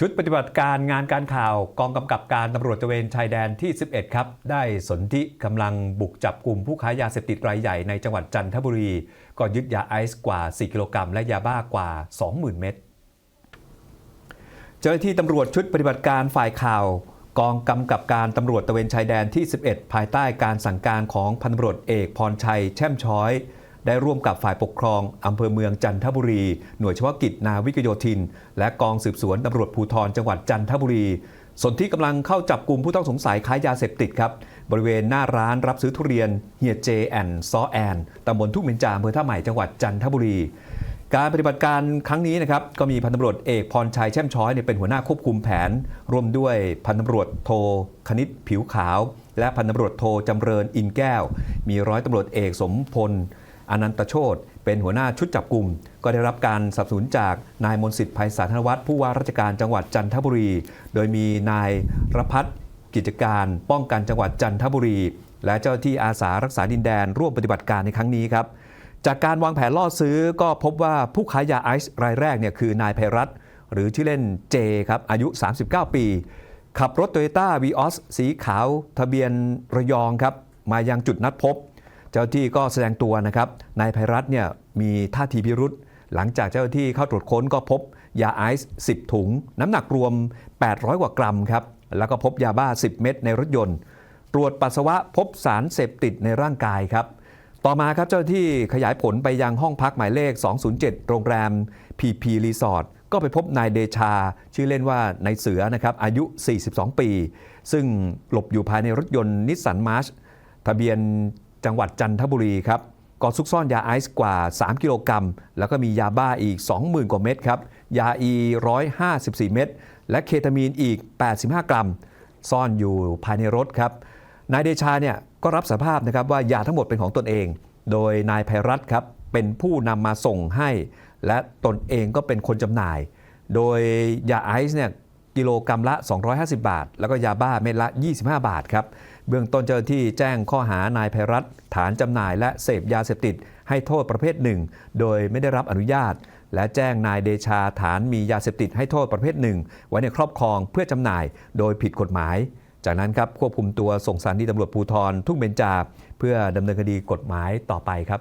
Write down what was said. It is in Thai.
ชุดปฏิบัติการงานการข่าวกองกำกับการตำรวจตระเวนชายแดนที่ 11 ครับ ได้สนธิกำลังบุกจับกลุ่มผู้ค้ายาเสพติดรายใหญ่ในจังหวัดจันทบุรี ก็ยึดยาไอซ์กว่า 4 กิโลกรัมและยาบ้ากว่า 20,000 เม็ดเจ้าหน้าที่ตำรวจชุดปฏิบัติการฝ่ายข่าว กองกำกับการตำรวจตระเวนชายแดนที่ 11 ภายใต้การสั่งการของพันตำรวจเอกพรชัย แช่มช้อย ได้ร่วมกับฝ่ายปกครองอำเภอเมืองจันทบุรี หน่วยเฉพาะกิจนาวิกโยธิน และกองสืบสวนตำรวจภูธรจังหวัดจันทบุรีส่วนที่กำลังเข้าจับกลุ่มผู้ต้องสงสัยค้ายาเสพติดครับ บริเวณหน้าร้านรับซื้อทุเรียนเฮียเจแอนซอแอนตำบลทุ่งเบญจาอำเภอท่าใหม่จังหวัดจันทบุรี การปฏิบัติการครั้งนี้นะครับก็มีพันตำรวจเอกพรชัยแช่มช้อยเนี่ยเป็นหัวหน้าควบคุมแผน ร่วมด้วยพันตำรวจโทคณิตผิวขาว และพันตำรวจโทจำเริญอินแก้ว มีร้อยตำรวจเอกสมพล อนันตโชตเป็นหัวหน้าชุดจับกลุ่ม ก็ได้รับการสนับสนุนจากนายมนสิทธิ์ภัยสาธนวัฒน์ผู้ว่าราชการจังหวัดจันทบุรี โดยมีนายรพัฒน์กิจการ ป้องกันจังหวัดจันทบุรี และเจ้าที่อาสารักษาดินแดนร่วมปฏิบัติการในครั้งนี้ครับจากการวางแผนล่อซื้อก็พบว่าผู้ค้ายยาไอซ์รายแรกเนี่ยคือนายไพรัตหรือชื่อเล่นเจครับอายุ 39 ปี ขับรถโตโยต้าวีออสสีขาว ทะเบียนระยองครับ มายังจุดนัดพบ เจ้าที่ก็แสดงตัวนะครับนายไพรัตเนี่ยมีท่าทีพิรุษหลังจากเจ้าที่เข้าตรวจค้นก็พบยาไอซ์10 ถุง น้ำหนักรวม 800 กว่ากรัมครับแล้วก็พบยาบ้า 10 เม็ดในรถยนต์ ตรวจปัสสาวะพบสารเสพติดในร่างกายครับ ต่อมาครับเจ้าหน้าที่ขยายผลไปยังห้องพักหมายเลข 207 โรงแรม PP Resort ก็ไปพบนายเดชา ชื่อเล่นว่านายเสือนะครับอายุ 42 ปี ซึ่งหลบอยู่ภายในรถยนต์นิสสันมาร์ชทะเบียน จังหวัดจันทบุรีครับก็ซุกซ่อนยาไอซ์กว่า 3 กิโลกรัม แล้วก็มียาบ้าอีก 20,000 กว่าเม็ดครับ ยาอี 154 เม็ด และเคตามีนอีก 85 กรัม ซ่อนอยู่ภายในรถครับ นายเดชาเนี่ยก็รับสารภาพนะครับว่ายาทั้งหมดเป็นของตนเอง โดยนายไพรัตน์ครับเป็นผู้นำมาส่งให้ และตนเองก็เป็นคนจำหน่าย โดยยาไอซ์เนี่ยกิโลกรัมละ 250 บาท แล้วก็ยาบ้าเม็ดละ 25 บาทครับ เบื้องต้นเจ้าหน้าที่แจ้งข้อหานายไพรัตฐานจำหน่ายและเสพยาเสพติด ให้โทษประเภทหนึ่ง โดยไม่ได้รับอนุญาต และแจ้งนายเดชาฐานมียาเสพติดให้โทษประเภทหนึ่ง ไว้ในครอบครองเพื่อจำหน่ายโดยผิดกฎหมาย จากนั้นครับควบคุมตัวส่งสารที่ตำรวจภูธรทุ่งเบญจา เพื่อดำเนินคดีกฎหมายต่อไปครับ